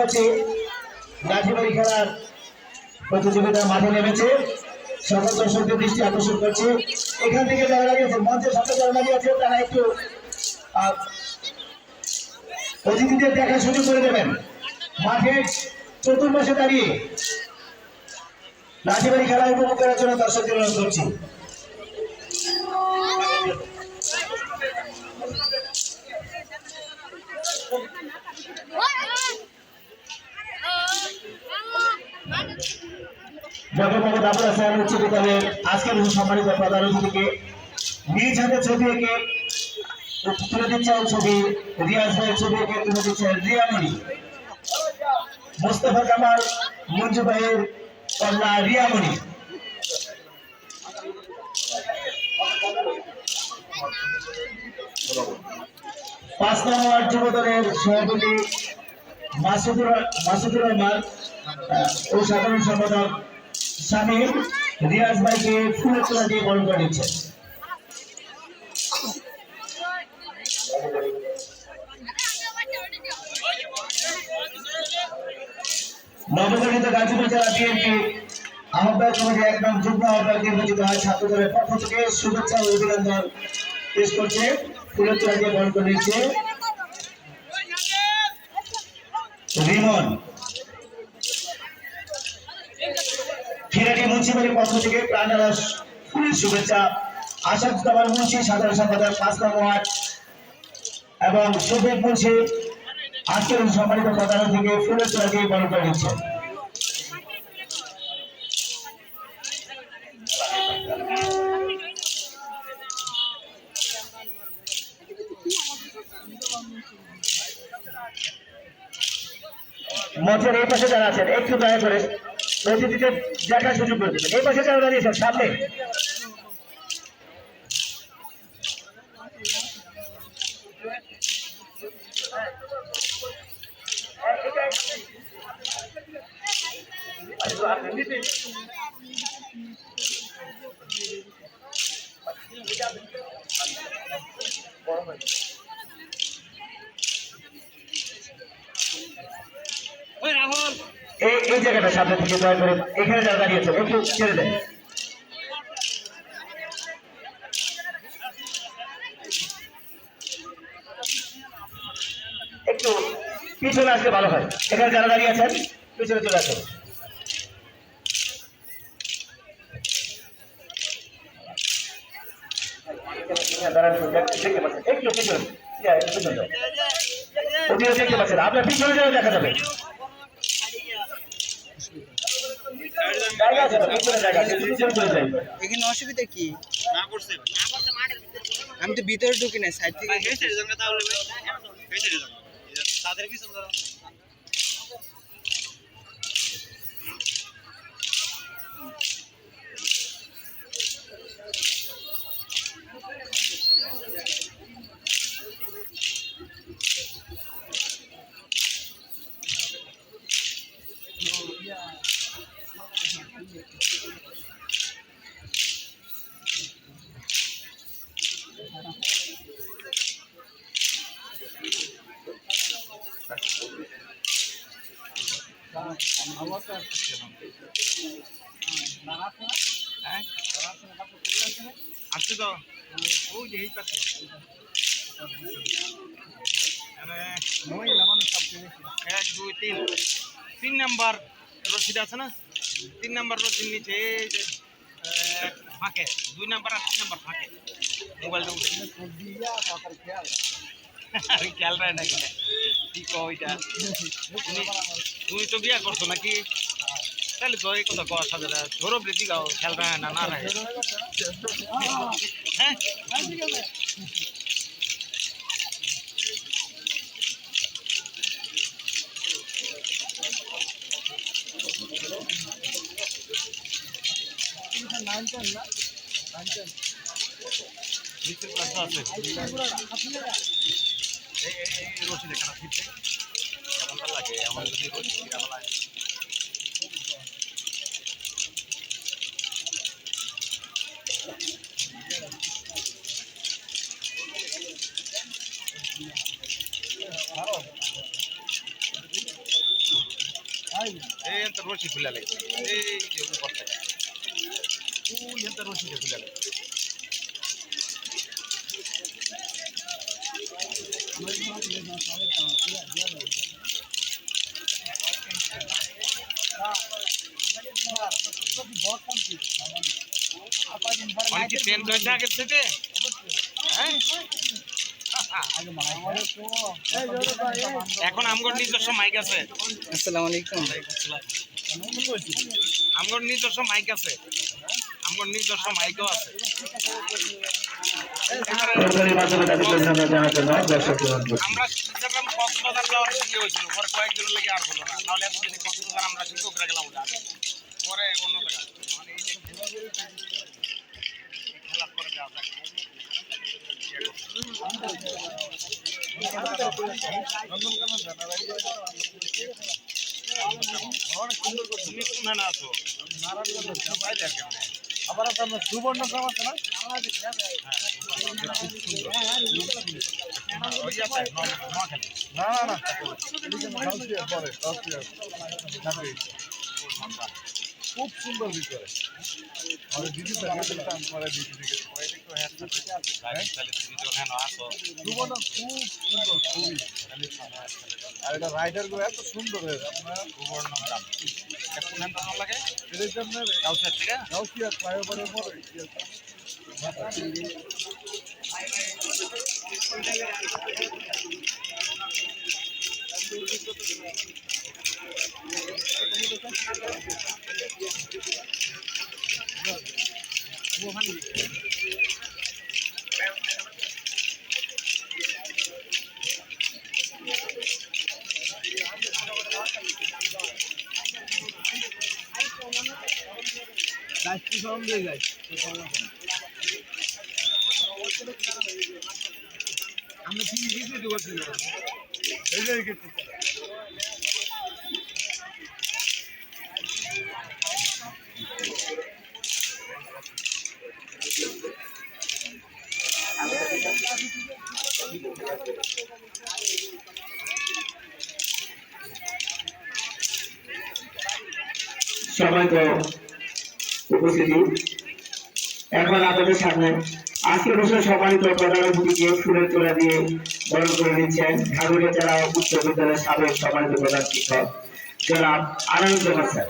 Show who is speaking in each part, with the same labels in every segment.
Speaker 1: পাচ্ছি লাঠিবাড়ি খেলার প্রতিযোগিতার মাঠে নেমেছে। সকল দর্শকদের দৃষ্টি আকর্ষণ করছে। এখান থেকে যারা দাঁড়িয়েছে মঞ্চের সামনে যারা আছে তারা একটু অতিথিদের দেখা শুরু করে দেবেন। মাঠের চতুর্মাসে দাঁড়িয়ে লাঠিবাড়ি খেলা উপভোগ করার জন্য দর্শকদের অনুরোধ করছি। জগন্নাথ দাবর হাসান উচ্চ আজকের সম্মানিত প্রধান অতিথিকে নিজ হাতে ছবি এঁকে তুলে দিচ্ছেন ছবি, রিয়াজ ভাইয়ের ছবি এঁকে তুলে দিচ্ছেন রিয়ামণি। মোস্তফা কামাল, মঞ্জু ভাইয়ের কন্যা রিয়ামণি। পাঁচ নম্বর যুব দলের সভাপতি মাসুদুর মাসুদুর রহমান ও সাধারণ সম্পাদক স্বামী রিয়াজ ভাইকে ফুলের তোলা দিয়ে বরণ করে দিচ্ছে। নবগঠিত গাজীপুর জেলা বিএনপি আহ্বায়ক কমিটি একদম যুগ্ম আহ্বায়ক নির্বাচিত হয় ছাত্র দলের পক্ষ থেকে শুভেচ্ছা ও অভিনন্দন পেশ করছে। ফুলের তোলা দিয়ে বরণ করে দিচ্ছে। রিমন খিরাটি মুন্সিপালির পক্ষ থেকে প্রাণারস ফুলের শুভেচ্ছা। আসাদ কামাল মুন্সি সাধারণ সম্পাদক পাঁচ নং ওয়ার্ড এবং শফিক মুন্সি আজকের সম্মানিত প্রধান থেকে ফুলের দিয়ে বরণ করে দিচ্ছে মঞ্চের এই পাশে যারা আছেন, একটু দয়া করে অতিথিদের দেখার সুযোগ করে দেবেন এই পাশে যারা দাঁড়িয়েছেন সামনে। এই জায়গাটা সামনে থেকে দয়া করে এখানে যারা দাঁড়িয়েছেন একটু ছেড়ে দেন। একটু পিছনে আসলে ভালো হয়। এখানে যারা দাঁড়িয়ে পিছনে চলে আসুন। পাচ্ছেন। একটু দেখতে পাচ্ছেন। আপনার পিছনে যারা দেখা যাবে জায়গা আছে তো, পিছনে জায়গা আছে, পিছনে চলে যাই।
Speaker 2: এখানে অসুবিধা কি? আমি তো ভিতরে ঢুকি না সাইড থেকে
Speaker 3: যান তাদের পিছন আসছে তো ওই যে এই পাশে এক দুই তিন তিন নাম্বার রসিদ আছে না তিন নাম্বার রসিদ নিচে ফাঁকে। দুই নাম্বার আর তিন নাম্বার ফাঁকে। মোবাইলটা উঠে আরে খেয়াল রায় না কিনা কি কো ওইটা তুমি তো বিয়া করছ নাকি? তাহলে তো এই কথা কওয়া সাথে ধরো বৃদ্ধি গাও খেয়াল রায় না না রায় হ্যাঁ? কিরাম লাগে এই তো রশি খুলে লাগে এই যে উপর থেকে অনেক ট্রেন রয়েছে আগের থেকে এখন আমগর নিজস্ব মাইক আছে।
Speaker 2: আসসালামু আলাইকুম।
Speaker 3: আমগর নিজস্ব মাইক আছে। আমগর নিজস্ব মাইকও আছে। আমরা যাওয়ার ইয়ে হয়েছিল, পরে কয়েকদিন লেগে আর হলো না। তাহলে এতদিন কক্সবাজার আমরা শিক্ষকরা গেলাম ওটা পরে অন্য জায়গা মানে
Speaker 4: আবার আপনার সুবর্ণ গ্রাম আছে না? না না না।
Speaker 3: ওখানে আসো।
Speaker 4: সুবর্ণ খুব সুন্দর খুবই আর এটা রাইডারগুলো এত সুন্দর হয়েছে আপনার
Speaker 3: সুবর্ণ এটা কোনখান তো লাগে?
Speaker 4: এটা হচ্ছে আপনার
Speaker 3: কাউসার থেকে?
Speaker 4: গাউসিয়া ফ্লাইওভারের পরে গাছটি সব দিয়ে যায় আমরা কেজি ঢুকাচ্ছি এই যে
Speaker 1: সম্মানিত উপস্থিতি। এখন আপনাদের সামনে আজকের বছর সম্মানিত প্রধান অতিথিকে ফুলের তোলা দিয়ে বরণ করে নিচ্ছেন ঢাকুরিয়া জেলা উচ্চ বিদ্যালয়ের সাবেক প্রধান শিক্ষক, জনাব আনন্দ স্যার।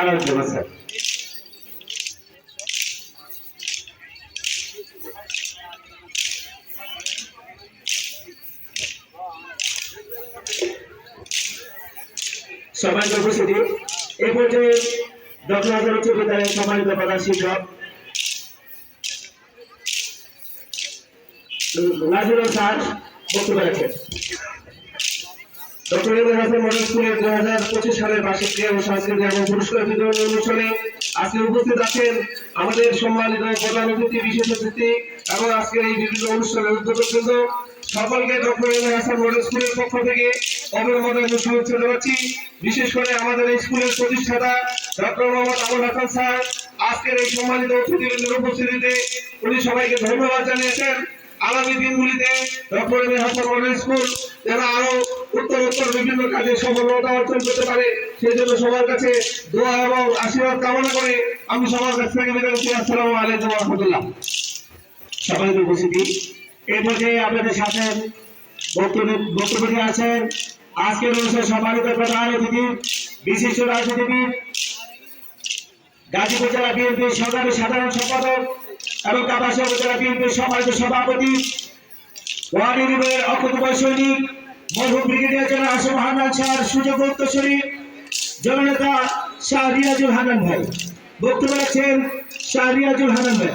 Speaker 1: আনন্দ স্যার। উপস্থিতি এই পর্যায়ে উচ্চ বিদ্যালয়ের সম্মানিত প্রধান শিক্ষক নাজিরুল ডক্টর হাজার পঁচিশ সালের বার্ষিক অনুষ্ঠানে আজকে আমাদের সম্মানিত প্রধান অতিথি, বিশেষ অতিথি এবং আজকের এই বিভিন্ন অনুষ্ঠানের উদ্যোগের জন্য সকলকে ডক্টর হাসান মডেল স্কুলের পক্ষ থেকে বিশেষ করে আমাদের স্কুলের প্রতিষ্ঠাতা ডক্টর মোহাম্মদ আবুল হাসান স্যার। আজকের এই সম্মানিত অতিথিবৃন্দের উপস্থিতিতে উনি সবাইকে ধন্যবাদ জানিয়েছেন। আগামী দিনগুলিতে doctor M Hasan model school যেন আরও উত্তর উত্তর বিভিন্ন কাজে সফলতা অর্জন করতে পারে সেই জন্য সবার কাছে দোয়া এবং আশীর্বাদ কামনা করে আমি সবার কাছ থেকে বিদায় নিচ্ছি। আসসালামু আলাইকুম রহমতুল্লাহ। সবাইকে উপস্থিতি। এই পর্যায়ে আপনাদের সাথে বক্তব্য বক্তব্য আছেন আজকের অনুষ্ঠানে সম্মানিত প্রধান অতিথি, বিশিষ্ট রাজনীতিবিদ, গাজীপুর জেলা বিএনপির সরকারি সাধারণ সম্পাদক এবং কাপাসিয়া উপজেলা বিএনপির সম্মানিত সভাপতি ওয়ার্ড ইউনিয়নের মরহুম brigadier general Assam Hannan sir সুযোগ উত্তরসূরি, জননেতা শাহ রিয়াজুল হানান ভাই। বক্তব্য রাখছেন শাহ রিয়াজুল হানান ভাই।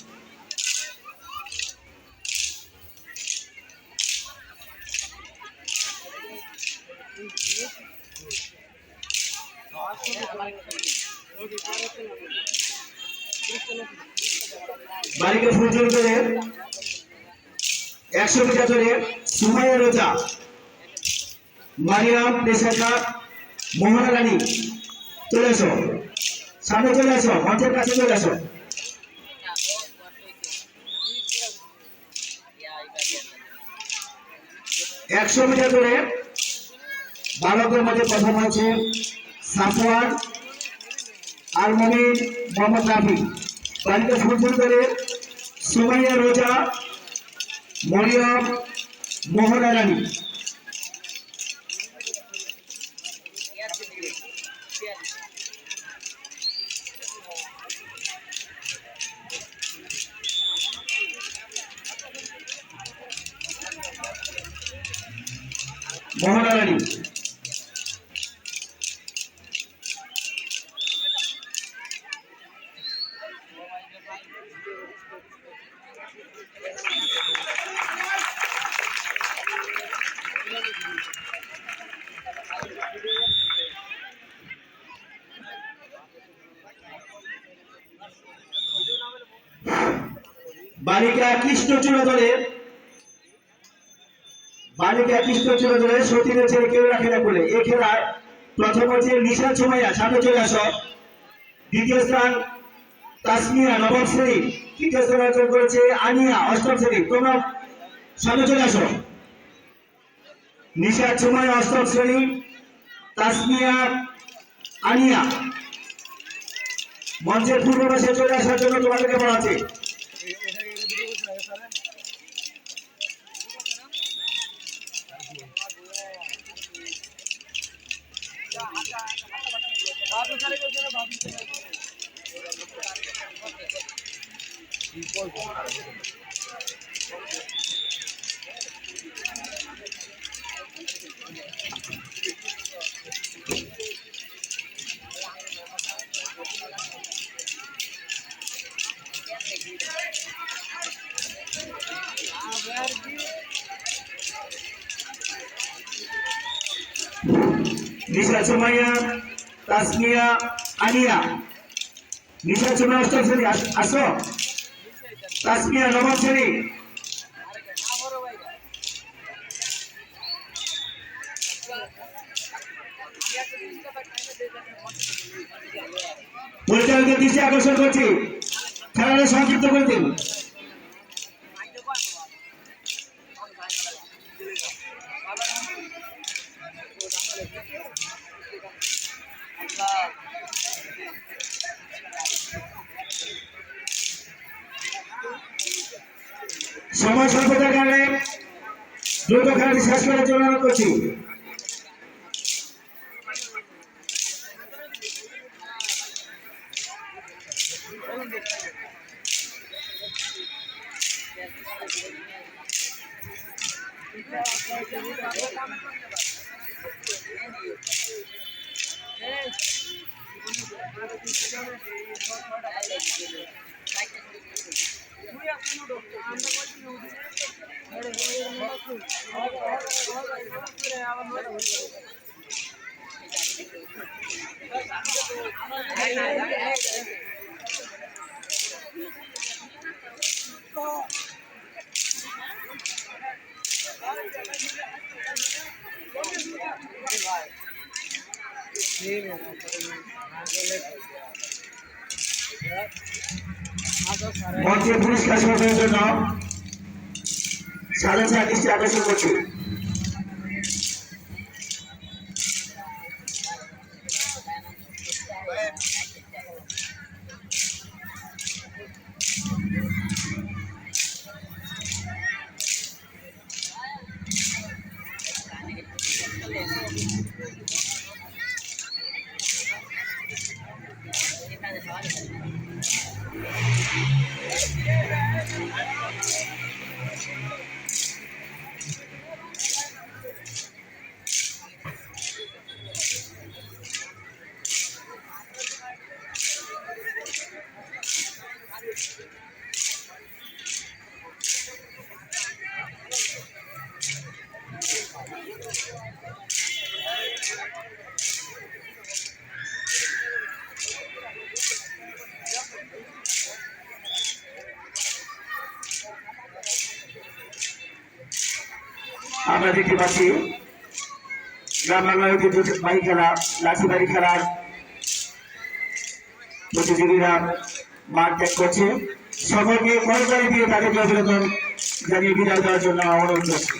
Speaker 1: বাড়িকে ফুলচুরি করে একশো মিটার ধরে সুমাইয়া রোজা। মারিয়াম পেশাকা মোহনা রানী চলে এসো সামনে চলে আসো কাছে চলে আসো। একশো মিটার ধরে বালকের মধ্যে প্রথম হচ্ছে সাফওয়ান আর মমিন মোহাম্মদ রাফি। বাড়িতে ফুলফুল করে। সোমাইয়া রোজা মরিয়ম মোহনা রানী মোহনা রানী বালিকা কৃষ্ণচূড়া ধরে বালিকা কৃষ্ণচূড়া ধরে সতীনের ছেলে কেউ রাখে না বলে। এই খেলায় প্রথম হচ্ছে নিশা চুমাইয়া সামনে চলে আসো। দ্বিতীয় স্থান তাসমিয়া, নবম শ্রেণি। তৃতীয় স্থান অর্জন করেছে আনিয়া, অষ্টম শ্রেণি। তোমরা সামনে চলে আসো। নিশা চুমাইয়া অষ্টম শ্রেণি। তাসমিয়া, আনিয়া। মঞ্চের পূর্ব পাশে চলে আসার জন্য তোমাদেরকে বলা আছে সুমাইয়া তাসমিয়া, আনিয়া। নিশা সুমাইয়া অষ্টম শ্রেণি আসো তাসমিয়া নবম শ্রেণি পরিচালকের দৃষ্টি আকর্ষণ করছি। খেলাটা সংক্ষিপ্ত করে দিন। মঞ্চে পুরস্কার সমাপনের জন্য সাধারণ দৃষ্টি আকর্ষণ করছি। আমরা দেখতে পাচ্ছি গ্রাম বাংলার ঐতিহ্যবাহী খেলা লাঠিবাড়ি খেলার প্রতিযোগীরা। ত্যাগ করছে। সকলকে করতালি দিয়ে তাদেরকে অভিনন্দন জানিয়ে বিদায় দেওয়ার জন্য অনুরোধ করছি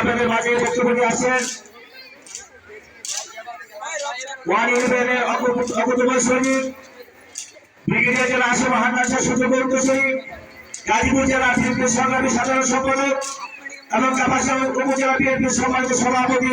Speaker 1: আপনাদের মাঝে বক্তব্য আসছেন গাজীপুর জেলা বিএনপির সংগ্রামী সাধারণ সম্পাদক এবং কাপাসিয়া উপজেলা বিএনপির সম্মানিত সভাপতি